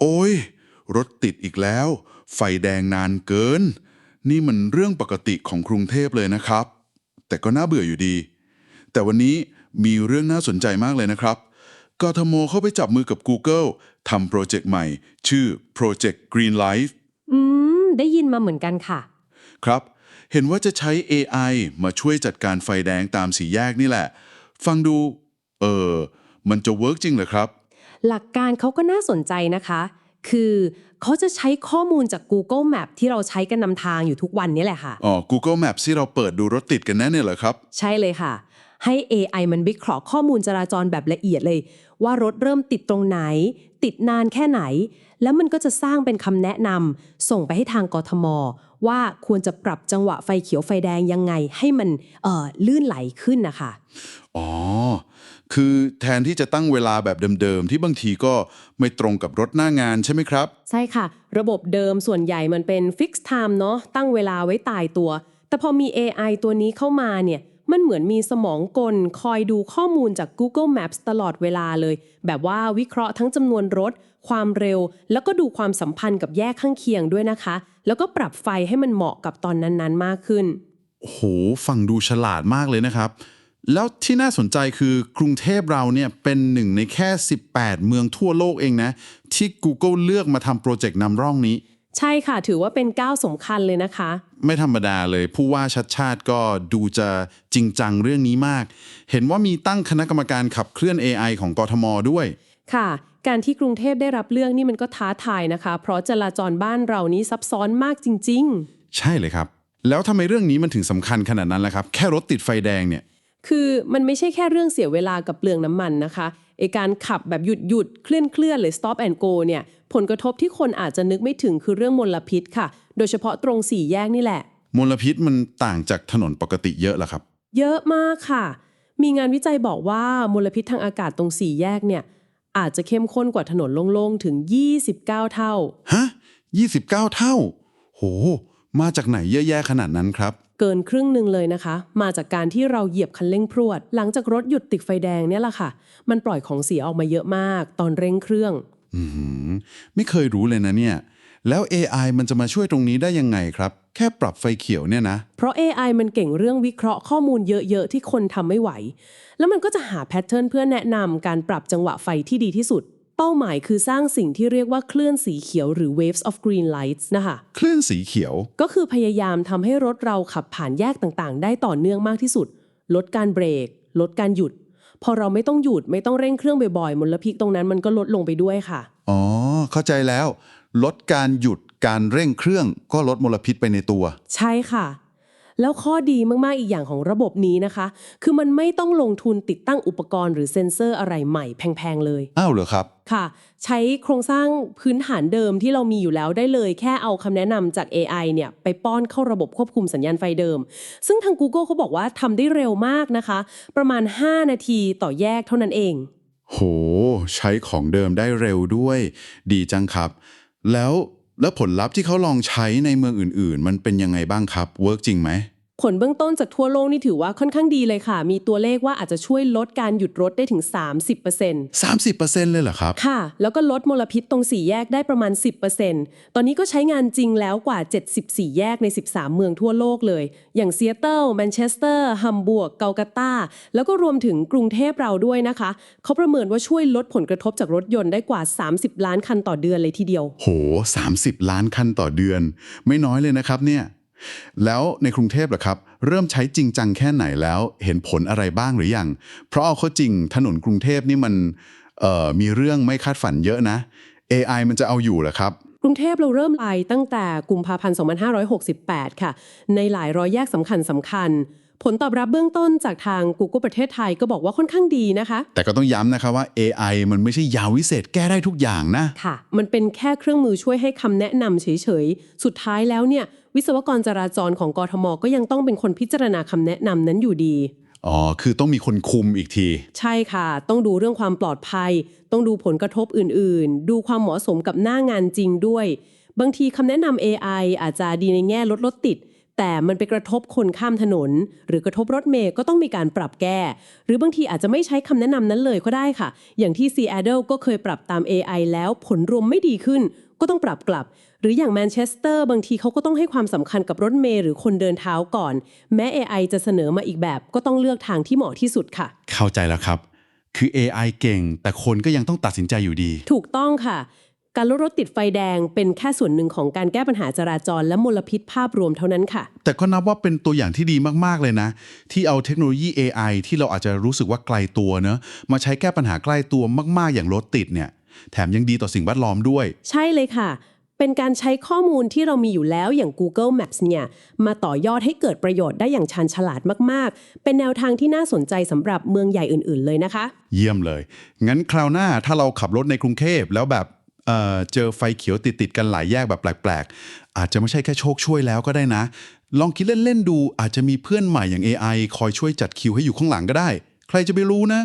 โอ้ย รถติดอีกแล้ว ไฟแดงนานเกิน นี่มันเรื่องปกติของกรุงเทพเลยนะครับ แต่ก็น่าเบื่ออยู่ดี แต่วันนี้มีเรื่องน่าสนใจมากเลยนะครับกทมเข้าไปจับมือกับ Google ทำโปรเจกต์ใหม่ ชื่อ Project Green Life อืม ได้ยินมาเหมือนกันค่ะ ครับ เห็นว่าจะใช้ AI มาช่วยจัดการไฟแดงตามสี่แยกนี่แหละ ฟังดู เออ มันจะเวิร์กจริงเหรอครับ หลักการเขาก็น่าสนใจนะคะ คือเขาจะใช้ข้อมูลจาก Google Map ที่เราใช้กันนำทางอยู่ทุกวันนี้แหละค่ะ อ๋อ Google Maps ที่เราเปิดดูรถติดกันแน่เนี่ยเหรอครับ ใช่เลยค่ะ ให้ AI มันวิเคราะห์ข้อมูลจราจรแบบละเอียดเลย ว่ารถเริ่มติดตรงไหน ติดนานแค่ไหน แล้วมันก็จะสร้างเป็นคำแนะนำส่งไปให้ทางกทม ว่าควรจะปรับจังหวะไฟเขียวไฟแดงยังไงให้มันเอ่อลื่นไหลขึ้นนะคะอ๋อ คือแทนที่จะตั้งเวลาแบบเดิมๆ ที่บางทีก็ไม่ตรงกับรถหน้างานใช่ไหมครับ ใช่ค่ะ ระบบเดิมส่วนใหญ่มันเป็น fixed time เนาะตั้งเวลาไว้ตายตัว แต่พอมี AI ตัวนี้เข้ามาเนี่ยมันเหมือนมีสมองกล คอยดูข้อมูลจาก Google Maps ตลอดเวลาเลย แบบว่าวิเคราะห์ทั้งจำนวนรถ ความเร็ว แล้วก็ดูความสัมพันธ์กับแยกข้างเคียงด้วยนะคะ แล้วก็ปรับไฟให้มันเหมาะกับตอนนั้นๆ มากขึ้น โห ฟังดูฉลาดมากเลยนะครับ แล้วที่น่าสนใจคือกรุงเทพเราเนี่ยเป็นหนึ่งในแค่ 18 เมืองทั่วโลกเองนะ ที่ Google เลือกมาทำโปรเจกต์นำร่องนี้ ใช่ค่ะ ถือว่าเป็นก้าวสำคัญเลยนะคะ ไม่ธรรมดาเลยผู้ว่าชัดชาติก็ดูจะจริงจังเรื่องนี้มาก เห็นว่ามีตั้งคณะกรรมการขับเคลื่อน AI ของกทมด้วยค่ะ การที่กรุงเทพได้รับเรื่องนี่มันก็ท้าทายนะคะ เพราะจราจรบ้านเรานี้ซับซ้อนมากจริง ๆ ใช่เลยครับ แล้วทำไมเรื่องนี้มันถึงสำคัญขนาดนั้นล่ะครับ แค่รถติดไฟแดงเนี่ย คือมันไม่ใช่แค่เรื่องเสียเวลากับเปลืองน้ำมันนะคะไอการขับแบบหยุดหยุดเคลื่อนเคลื่อนหรือ stop and go เนี่ยผลกระทบที่คนอาจจะนึกไม่ถึงคือเรื่องมลพิษค่ะ โดยเฉพาะตรงสี่แยกนี่แหละ มลพิษมันต่างจากถนนปกติเยอะเหรอครับ เยอะมากค่ะ มีงานวิจัยบอกว่ามลพิษทางอากาศตรงสี่แยกเนี่ยอาจจะเข้มข้นกว่าถนนโล่งๆถึง 29 เท่า ฮะ 29 เท่า โห มาจากไหนเยอะแยะขนาดนั้นครับ เกินครึ่งหนึ่งเลยนะคะ มาจากการที่เราเหยียบคันเร่งพรวด หลังจากรถหยุดติดไฟแดงเนี่ยแหละค่ะ มันปล่อยของเสียออกมาเยอะมาก ตอนเร่งเครื่องอืมไม่เคยรู้เลยนะเนี่ย แล้ว AI มันจะมาช่วยตรงนี้ได้ยังไงครับ แค่ปรับไฟเขียวเนี่ยนะ เพราะ AI มันเก่งเรื่องวิเคราะห์ข้อมูลเยอะๆที่คนทำไม่ไหว แล้วมันก็จะหาแพทเทิร์นเพื่อแนะนำการปรับจังหวะไฟที่ดีที่สุด เป้าหมายคือสร้างสิ่งที่เรียกว่าคลื่นสีเขียวหรือ waves of green lights นะคะคลื่นสีเขียว ก็คือพยายามทำให้รถเราขับผ่านแยกต่างๆ ได้ต่อเนื่องมากที่สุด ลดการเบรก ลดการหยุด พอเราไม่ต้องหยุดไม่ต้องเร่งเครื่องบ่อยๆมลพิษตรงนั้นมันก็ลดลงไปด้วยค่ะ อ๋อ เข้าใจแล้ว ลดการหยุดการเร่งเครื่องก็ลดมลพิษไปในตัว ใช่ค่ะ แล้วข้อดีมาก ๆ อีกอย่างของระบบนี้นะคะ คือมันไม่ต้องลงทุนติดตั้งอุปกรณ์หรือเซ็นเซอร์อะไรใหม่แพง ๆ เลย อ้าวเหรอครับ ค่ะ ใช้โครงสร้างพื้นฐานเดิมที่เรามีอยู่แล้วได้เลย แค่เอาคำแนะนำจาก AI เนี่ยไปป้อนเข้าระบบควบคุมสัญญาณไฟเดิม ซึ่งทาง Google เขาบอกว่าทำได้เร็วมากนะคะ ประมาณ 5 นาทีต่อแยกเท่านั้นเอง โห ใช้ของเดิมได้เร็วด้วย ดีจังครับ แล้ว แล้วผลลัพธ์ที่เขาลองใช้ในเมืองอื่น ๆ มันเป็นยังไงบ้างครับเวิร์กจริงไหม ผลเบื้องต้นจากทั่วโลกนี่ถือว่าค่อนข้างดีเลยค่ะ มีตัวเลขว่าอาจจะช่วยลดการหยุดรถได้ถึง 30% 30%เลยเหรอครับ ค่ะ แล้วก็ลดมลพิษตรงสี่แยกได้ประมาณ 10%ตอนนี้ก็ใช้งานจริงแล้วกว่า 74 แยกใน 13 เมืองทั่วโลกเลย อย่างซีแอตเทิลแมนเชสเตอร์ฮัมบูร์กเกากาตาแล้วก็รวมถึงกรุงเทพเราด้วยนะคะ เขาประเมินว่าช่วยลดผลกระทบจากรถยนต์ได้กว่า 30 ล้านคันต่อเดือนเลยทีเดียว โห 30 ล้านคันต่อเดือน ไม่น้อยเลยนะครับเนี่ย แล้วในกรุงเทพล่ะครับ เริ่มใช้จริงจังแค่ไหนแล้วเห็นผลอะไรบ้างหรือยัง เพราะเอาเข้าจริงถนนกรุงเทพนี่มันเอ่อมีเรื่องไม่คาดฝันเยอะนะ AI มันจะเอาอยู่เหรอครับกรุงเทพเราเริ่มไปตั้งแต่กุมภาพันธ์ 2568 ค่ะ ในหลายร้อยแยกสำคัญสำคัญ ผลตอบรับเบื้องต้นจากทาง Google ประเทศไทยก็บอกว่าค่อนข้างดีนะคะ แต่ก็ต้องย้ำนะครับว่า AI มันไม่ใช่ยาวิเศษแก้ได้ทุกอย่างนะ ค่ะ มันเป็นแค่เครื่องมือช่วยให้คำแนะนำเฉยๆ สุดท้ายแล้วเนี่ย วิศวกรจราจรของกทมก็ยังต้องเป็นคนพิจารณาคำแนะนำนั้นอยู่ดีอ๋อ คือต้องมีคนคุมอีกที ใช่ค่ะ ต้องดูเรื่องความปลอดภัย ต้องดูผลกระทบอื่น ๆ ดูความเหมาะสมกับหน้างานจริงด้วย บางทีคำแนะนำ AI อาจจะดีในแง่ลดรถติด แต่มันไปกระทบคนข้ามถนน หรือกระทบรถเมย์ก็ต้องมีการปรับแก้ หรือบางทีอาจจะไม่ใช้คำแนะนำนั้นเลยก็ได้ค่ะ อย่างที่ Seattle ก็เคยปรับตาม AI แล้วผลรวมไม่ดีขึ้น ก็ต้องปรับกลับ หรืออย่างแมนเชสเตอร์บางทีเขาก็ต้องให้ความสำคัญกับรถเมย์หรือคนเดินเท้าก่อน แม้ AI จะเสนอมาอีกแบบก็ต้องเลือกทางที่เหมาะที่สุดค่ะ เข้าใจแล้วครับ คือ AI เก่ง แต่คนก็ยังต้องตัดสินใจอยู่ดี ถูกต้องค่ะ การลดรถติดไฟแดงเป็นแค่ส่วนหนึ่งของการแก้ปัญหาจราจร และมลพิษภาพรวมเท่านั้นค่ะ แต่ก็นับว่าเป็นตัวอย่างที่ดีมากๆเลยนะ ที่เอาเทคโนโลยี AI ที่เราอาจจะรู้สึกว่าไกลตัวเนอะมาใช้แก้ปัญหาใกล้ตัวมากๆ อย่างรถติดเนี่ยแถมยังดีต่อสิ่งแวดล้อมด้วย ใช่เลยค่ะ เป็นการใช้ข้อมูลที่เรามีอยู่แล้วอย่าง Google Maps เนี่ยมาต่อยอดให้เกิดประโยชน์ได้อย่างชาญฉลาดมากๆ เป็นแนวทางที่น่าสนใจสำหรับเมืองใหญ่อื่นๆเลยนะคะ เยี่ยมเลย งั้นคราวหน้าถ้าเราขับรถในกรุงเทพแล้วแบบ เอ่อเจอไฟเขียวติดติดกันหลายแยกแบบแปลกๆ อาจจะไม่ใช่แค่โชคช่วยแล้วก็ได้นะ ลองคิดเล่นๆดูอาจจะมีเพื่อนใหม่อย่าง AI คอยช่วยจัดคิวให้อยู่ข้างหลังก็ได้ ใครจะไปรู้นะ